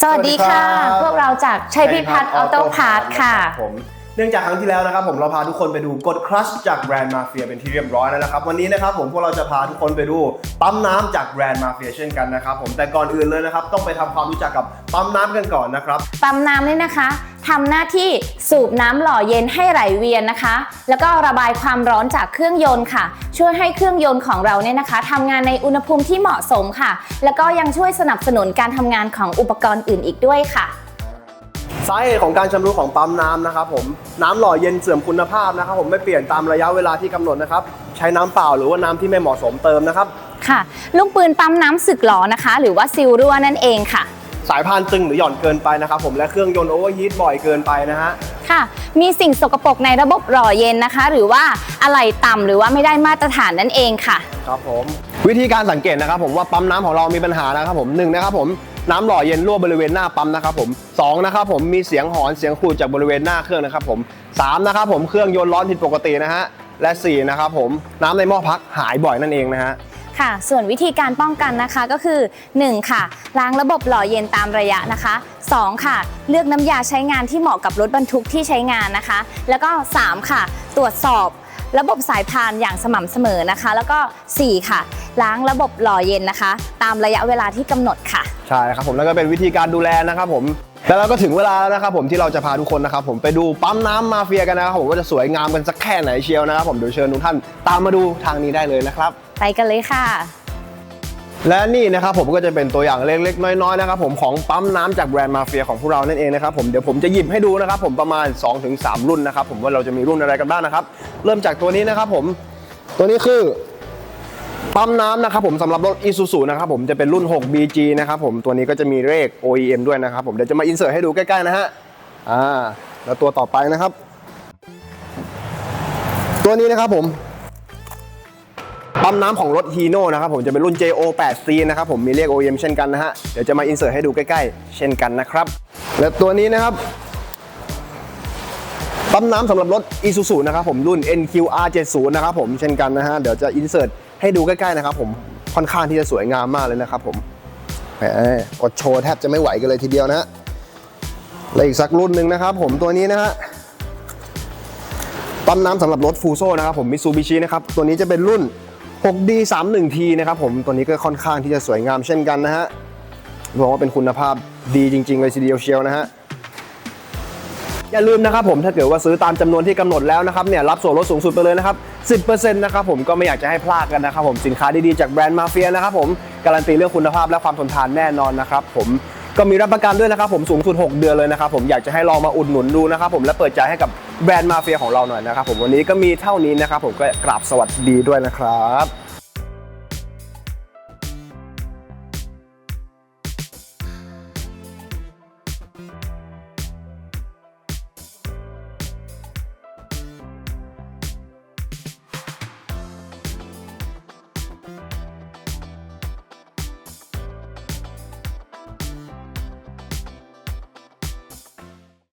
สวัสดีค่ะสวัสดีครับพวกเราจากชัยพิพัฒน์ออโต้พาร์ทค่ะรับผม เนื่องจากครั้งที่แล้วนะครับผมเราพาทุกคนไปดูกดครัชจากแบรนด์มาเฟียเป็นที่เรียบร้อยแล้วนะครับวันนี้นะครับผมพวกเราจะพาทุกคนไปดูปั๊มน้ำจากแบรนด์มาเฟียเช่นกันนะครับผมแต่ก่อนอื่นเลยนะครับต้องไปทำความรู้จักกับปั๊มน้ำกันก่อนนะครับปั๊มน้ำเนี่ยนะคะทำหน้าที่สูบน้ำหล่อเย็นให้ไหลเวียนนะคะ แล้วก็ระบายความร้อนจากเครื่องยนต์ค่ะ ช่วยให้เครื่องยนต์ของเราเนี่ยนะคะทำงานในอุณหภูมิที่เหมาะสมค่ะ แล้วก็ยังช่วยสนับสนุนการทำงานของอุปกรณ์อื่นอีกด้วยค่ะ สาเหตุของการชำรุดของปั๊มน้ำนะครับผมน้ำหล่อเย็นเสื่อมคุณภาพนะครับผมไม่เปลี่ยนตามระยะเวลาที่กำหนดนะครับใช้น้ำเปล่าหรือว่าน้ำที่ไม่เหมาะสมเติมนะครับค่ะ ลูกปืนปั๊มน้ำสึกหลอนะคะ หรือว่าซิลรั่วนั่นเองค่ะ สายพานตึงหรือหย่อนเกินไปนะครับผมและเครื่องยนต์โอเวอร์ฮีทบ่อยเกินไปนะฮะค่ะ มีสิ่งสกปรกในระบบหล่อเย็นนะคะ หรือว่าอะไหล่ต่ำหรือว่าไม่ได้มาตรฐานนั่นเองค่ะ ครับผม วิธีการสังเกตนะครับผมว่าปั๊มน้ำของเรามีปัญหานะครับผมหนึ่งนะครับผม น้ำหล่อเย็นรั่วบริเวณหน้าปั๊มนะครับผมสองนะครับผมมีเสียงหอนเสียงขูดจากบริเวณหน้าเครื่องนะครับผมสามนะครับผมเครื่องยนต์ร้อนผิดปกตินะฮะและสี่นะครับผมน้ำในหม้อพักหายบ่อยนั่นเองนะฮะค่ะ ส่วนวิธีการป้องกันนะคะก็คือ 1. ค่ะ ล้างระบบหล่อเย็นตามระยะนะคะ 2. ค่ะ เลือกน้ำยาใช้งานที่เหมาะกับรถบรรทุกที่ใช้งานนะคะ แล้วก็ 3. ค่ะ ตรวจสอบระบบสายพานอย่างสม่ำเสมอนะคะ แล้วก็ 4. ค่ะ ล้างระบบหล่อเย็นนะคะ ตามระยะเวลาที่กำหนดค่ะ ใช่ครับผมแล้วก็เป็นวิธีการดูแลนะครับผมแล้วเราก็ถึงเวลาแล้วนะครับผมที่เราจะพาทุกคนนะครับผมไปดูปั๊มน้ำมาเฟียกันนะครับผมว่าจะสวยงามกันสักแค่ไหนเชียวนะครับผมเดี๋ยวเชิญทุกท่านตามมาดูทางนี้ได้เลยนะครับ ไปกันเลยค่ะ และนี่นะครับผมก็จะเป็นตัวอย่างเล็กๆ น้อยๆนะครับผมของปั๊มน้ำจากแบรนด์มาเฟียของพวกเรานั่นเองนะครับผมเดี๋ยวผมจะหยิบให้ดูนะครับผมประมาณ 2-3 รุ่นนะครับผมว่าเราจะมีรุ่นอะไรกันบ้างนะครับเริ่มจากตัวนี้นะครับผมตัวนี้คือ ปั๊มน้ำนะครับผมสำหรับรถ Isuzu นะครับผมจะเป็นรุ่น 6BG นะครับผมตัวนี้ก็จะมีเลข OEM ด้วยนะครับผมเดี๋ยวจะมาอินเสิร์ตให้ดูใกล้ๆนะฮะอ่าแล้วตัวต่อไปนะครับ ตัวนี้นะครับผมปั๊มน้ำของรถฮีโน่นะครับผมจะเป็นรุ่น JO 8C นะครับผมมีเลข OEM เช่นกันนะฮะเดี๋ยวจะมาอินเสิร์ตให้ดูใกล้ๆ เช่นกันนะครับและตัวนี้นะครับปั๊มน้ำสำหรับรถ Isuzu นะครับผมรุ่น NQR70 นะครับผมเช่นกันนะฮะเดี๋ยวจะอินเสิร์ต ให้ดูใกล้ๆนะครับผมค่อนข้างที่จะสวยงามมากเลยนะครับผมแหมกดโชว์แทบจะไม่ไหวกันเลยทีเดียวนะฮะและอีกสักรุ่นหนึ่งนะครับผมตัวนี้นะฮะปั๊มน้ำสำหรับรถฟูโซนะครับผมมิซูบิชินะครับตัวนี้จะเป็นรุ่น 6D 31T นะครับผมตัวนี้ก็ค่อนข้างที่จะสวยงามเช่นกันนะฮะบอกว่าเป็นคุณภาพดีจริง ๆ เลยทีเดียวเชียวนะฮะอย่าลืมนะครับผมถ้าเกิดว่าซื้อตามจำนวนที่กำหนดแล้วนะครับเนี่ยรับส่วนลดสูงสุดไปเลยนะครับ 10%นะครับผมก็ไม่อยากจะให้พลาดกันนะครับผมสินค้าดีๆจากแบรนด์มาเฟียนะครับผมการันตีเรื่องคุณภาพและความทนทานแน่นอนนะครับผมก็มีรับประกันด้วยนะครับผมสูงสุด 6 เดือนเลยนะครับผมอยากจะให้ลองมาอุดหนุนดูนะครับผมและเปิดใจให้กับแบรนด์มาเฟียของเราหน่อยนะครับผมวันนี้ก็มีเท่านี้นะครับผมก็กราบสวัสดีด้วยนะครับ